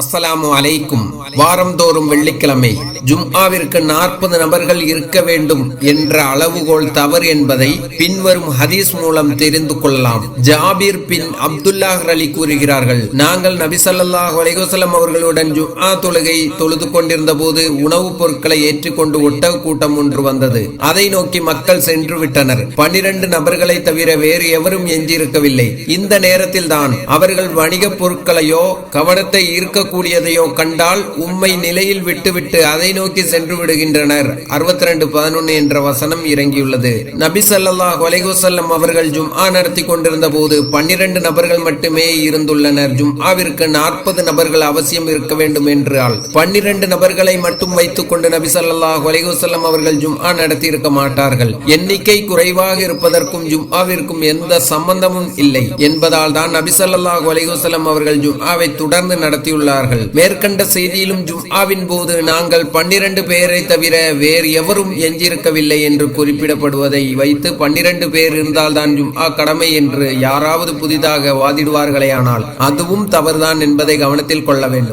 அஸ்ஸலாமு அலைக்கும். வாரந்தோறும் வெள்ளிக்கிழமை. ஜும்ஆவிற்கு நாற்பது நபர்கள் இருக்க வேண்டும் என்ற அளவுகோல் தவறு என்பதை பின்வரும் ஹதீஸ் மூலம் தெரிந்து கொள்ளலாம். ஜாபீர் பின் அப்துல்லாஹ் அலி கூறுகிறார்கள் நாங்கள் நபி ஸல்லல்லாஹு அவர்களுடன் ஜும்ஆ தொழுகை தொழுது கொண்டிருந்த போது உணவுப் பொருட்களை ஏற்றிக்கொண்டு ஒட்டக கூட்டம் ஒன்று வந்தது. அதை நோக்கி மக்கள் சென்று விட்டனர். பனிரெண்டு நபர்களை தவிர வேறு எவரும் எஞ்சியிருக்கவில்லை. இந்த நேரத்தில் தான் அவர்கள் வணிகப் பொருட்களையோ கவனத்தை ஈர்க்கக்கூடியதையோ கண்டால் உம்மை நிலையில் விட்டுவிட்டு அதை நோக்கி சென்று விடுகின்றனர். அறுபத்தி ரெண்டு பதினொன்று என்ற வசனம் இறங்கியுள்ளது. நபி ஸல்லல்லாஹு அலைஹி அவர்கள் ஜும்ஆ நடத்தி கொண்டிருந்த போது பன்னிரண்டு நபர்கள் மட்டுமே இருந்துள்ளனர். ஜும்ஆவிற்கு நாற்பது நபர்கள் அவசியம் இருக்க வேண்டும் என்றால் பன்னிரண்டு நபர்களை மட்டும் வைத்துக் கொண்டு நபி ஸல்லல்லாஹு அலைஹி அவர்கள் ஜும்ஆ நடத்தி இருக்க மாட்டார்கள். எண்ணிக்கை குறைவாக இருப்பதற்கும் ஜும்ஆவிற்கும் எந்த சம்பந்தமும் இல்லை. என்பதால் தான் நபி ஸல்லல்லாஹு அலைஹி அவர்கள் ஜும்ஆவை தொடர்ந்து நடத்தியுள்ளார்கள். மேற்கண்ட செய்தியிலும் ஜும்ஆவின் போது நாங்கள் பன்னிரண்டு பேரை தவிர வேறு எவரும் எஞ்சியிருக்கவில்லை என்று குறிப்பிடப்படுவதை வைத்து பன்னிரண்டு பேர் இருந்தால்தான் ஜும்ஆ கடமை என்று யாராவது புதிதாக வாதிடுவார்களேயானால் அதுவும் தவறுதான் என்பதை கவனத்தில் கொள்ள வேண்டும்.